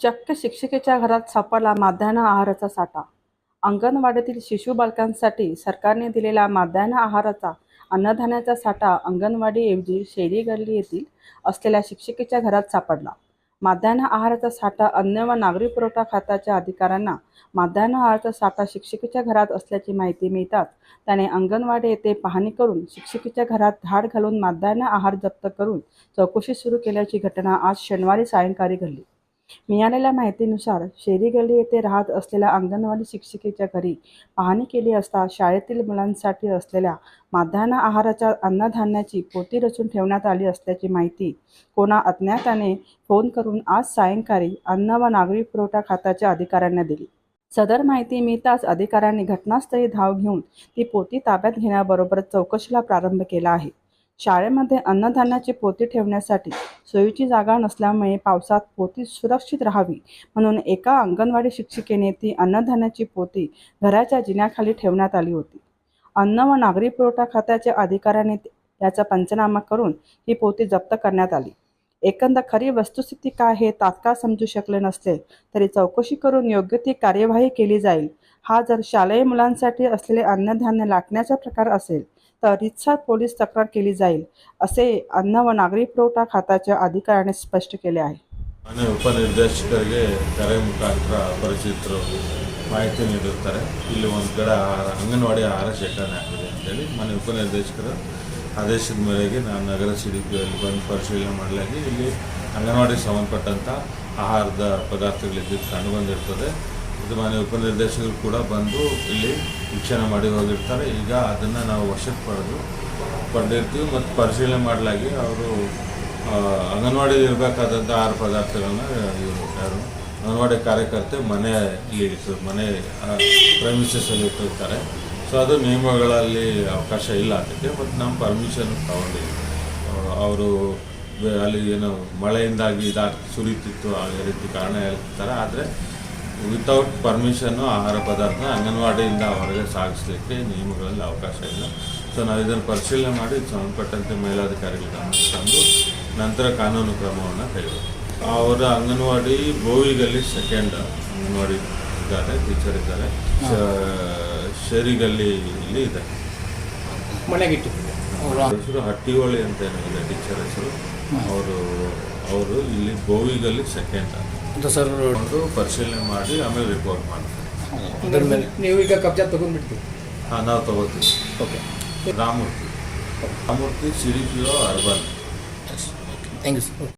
चक्क शिक्षिकेच्या घरात सापडला माध्यान्ह आहाराचा साठा. अंगणवाडीतील शिशु बालकांसाठी सरकारने दिलेला माध्यान्ह आहाराचा अन्नधान्याचा साठा अंगणवाडीऐवजी शेरी गल्ली येथील असलेल्या शिक्षिकेच्या घरात सापडला. माध्यान्ह आहाराचा साठा अन्न व नागरी पुरवठा खात्याच्या अधिकाऱ्यांना माध्यान्ह आहाराचा साठा शिक्षिकेच्या घरात असल्याची माहिती मिळताच त्याने अंगणवाडी येथे पाहणी करून शिक्षिकेच्या घरात धाड घालून माध्यान्ह आहार जप्त करून चौकशी सुरू केल्याची घटना आज शनिवारी सायंकाळी घडली. मिळालेल्या माहितीनुसार शेरी गल्ली येथे राहत असलेल्या अंगणवाडी शिक्षिकेच्या घरी पाहणी केली असता शाळेतील मुलांसाठी असलेल्या माध्यान्ह आहाराच्या अन्नधान्याची पोती रचून ठेवण्यात आली असल्याची माहिती कोणा अज्ञाताने फोन करून आज सायंकाळी अन्न व नागरी पुरवठा खात्याच्या अधिकाऱ्यांना दिली. सदर माहिती मिळताच अधिकाऱ्यांनी घटनास्थळी धाव घेऊन ती पोती ताब्यात घेण्याबरोबरच चौकशीला प्रारंभ केला आहे. शाळेमध्ये अन्नधान्याची पोती ठेवण्यासाठी सोयीची जागा नसल्यामुळे पावसात पोती सुरक्षित राहावी. म्हणून एका अंगणवाडी शिक्षिकेने ती अन्नधान्याची पोती घराच्या जिन्याखाली ठेवण्यात आली होती. अन्न व नागरी पुरवठा खात्याच्या अधिकाऱ्याने याचा पंचनामा करून ही पोती जप्त करण्यात आली. एकंदर खरी वस्तुस्थिती काय हे तात्काळ समजू शकले नसले तरी चौकशी करून योग्य ती कार्यवाही केली जाईल. हा जर शालेय मुलांसाठी असलेले अन्नधान्य लाटण्याचा प्रकार असेल तर रितसर पोलीस तक्रार केली जाईल असे अन्न व नागरी पुरवठा खात्याच्या अधिकाऱ्याने स्पष्ट केले आहे ಮನೆ ಉಪನಿರ್ದೇಶಕರಿಗೆ ಕರೆ ಮುಖಾಂತರ ಪರಿಚಿತರು ಮಾಹಿತಿ ನೀಡಿರ್ತಾರೆ ಇಲ್ಲಿ ಒಂದು ಕಡೆ ಆಹಾರ ಅಂಗನವಾಡಿ ಆಹಾರ ಶೇಖರಣೆ ಆಗಿದೆ ಅಂತೇಳಿ ಮನೆ ಉಪನಿರ್ದೇಶಕರ ಆದೇಶದ ಮೇರೆಗೆ ನಾನು ನಗರ ಸಿ ಡಿ ಪಿಯಲ್ಲಿ ಬಂದು ಪರಿಶೀಲನೆ ಮಾಡಲಾಗಿ ಇಲ್ಲಿ ಅಂಗನವಾಡಿಗೆ ಸಂಬಂಧಪಟ್ಟಂಥ ಆಹಾರದ ಪದಾರ್ಥಗಳಿದ್ದು ಕಂಡು ಬಂದಿರ್ತದೆ ಇದು ಮನೆ ಉಪನಿರ್ದೇಶಕರು ಕೂಡ ಬಂದು ಇಲ್ಲಿ ವೀಕ್ಷಣೆ ಮಾಡಿ ಹೋಗಿರ್ತಾರೆ. ಈಗ ಅದನ್ನು ನಾವು ವಶಕ್ಕೆ ಪಡೆದು ಪಡೆದಿರ್ತೀವಿ ಮತ್ತು ಪರಿಶೀಲನೆ ಮಾಡಲಾಗಿ ಅವರು ಆ, ಅಂಗನವಾಡಿ ಇರಬೇಕಾದಂಥ ಆಹಾರ ಪದಾರ್ಥಗಳನ್ನ ಇವರು ಯಾರು ಅಂಗನವಾಡಿ ಕಾರ್ಯಕರ್ತೆ ಮನೆ ಇಲ್ಲಿ ಇಟ್ಟು ಮನೆ ಪ್ರಮಿಸಸ್ಸಲ್ಲಿ ಇಟ್ಟಿರ್ತಾರೆ. ಸೊ ಅದು ನಿಯಮಗಳಲ್ಲಿ ಅವಕಾಶ ಇಲ್ಲ ಅದಕ್ಕೆ ಬಟ್ ನಮ್ಮ ಪರ್ಮಿಷನ್ ತಗೊಂಡಿದ್ದೀವಿ ಅವರು ಅಲ್ಲಿ ಏನು ಮಳೆಯಿಂದಾಗಿ ಇದಾಗ ಸುರಿತಿತ್ತು ಆ ರೀತಿ ಕಾರಣ ಹೇಳ್ತಾರೆ. ಆದರೆ ವಿತೌಟ್ ಪರ್ಮಿಷನ್ನು ಆಹಾರ ಪದಾರ್ಥ ಅಂಗನವಾಡಿಯಿಂದ ಹೊರಗೆ ಸಾಗಿಸ್ಲಿಕ್ಕೆ ನಿಯಮಗಳಲ್ಲಿ ಅವಕಾಶ ಇಲ್ಲ. ಸೊ ನಾವು ಇದನ್ನು ಪರಿಶೀಲನೆ ಮಾಡಿ ಸಂಬಂಧಪಟ್ಟಂತೆ ಮೇಲಾಧಿಕಾರಿಗಳು ತಂದು ನಂತರ ಕಾನೂನು ಕ್ರಮವನ್ನು ಕೈಗೊಳ್ಳಿ. ಅವರ ಅಂಗನವಾಡಿ ಬೋವಿಗಲ್ಲಿ ಸೆಕೆಂಡ್ ಅಂಗನವಾಡಿ ಇದ್ದಾರೆ ಟೀಚರ್ ಇದ್ದಾರೆ. ಶೇರಿಗಲ್ಲಿ ಇಲ್ಲಿ ಇದೆ. ಹೆಸರು ಹಟ್ಟಿಹೊಳಿ ಅಂತ ಏನಿದೆ ಟೀಚರ್ ಹೆಸರು. ಅವರು ಅವರು ಇಲ್ಲಿ ಬೋವಿಗಲ್ಲಿ ಸೆಕೆಂಡ್ ಅಂತ ಸರ್ ಪರಿಶೀಲನೆ ಮಾಡಿ ಆಮೇಲೆ ರಿಪೋರ್ಟ್ ಮಾಡ್ತೀವಿ. ಅದ್ರ ಮೇಲೆ. ನೀವು ಈಗ ಕಬ್ಜಾ ತಗೊಂಡ್ಬಿಡ್ತೀವಿ ಹಾಂ ನಾವು ತಗೋತೀವಿ. Okay. Ramurthy Ramurthy Siri D P urban. Thank you sir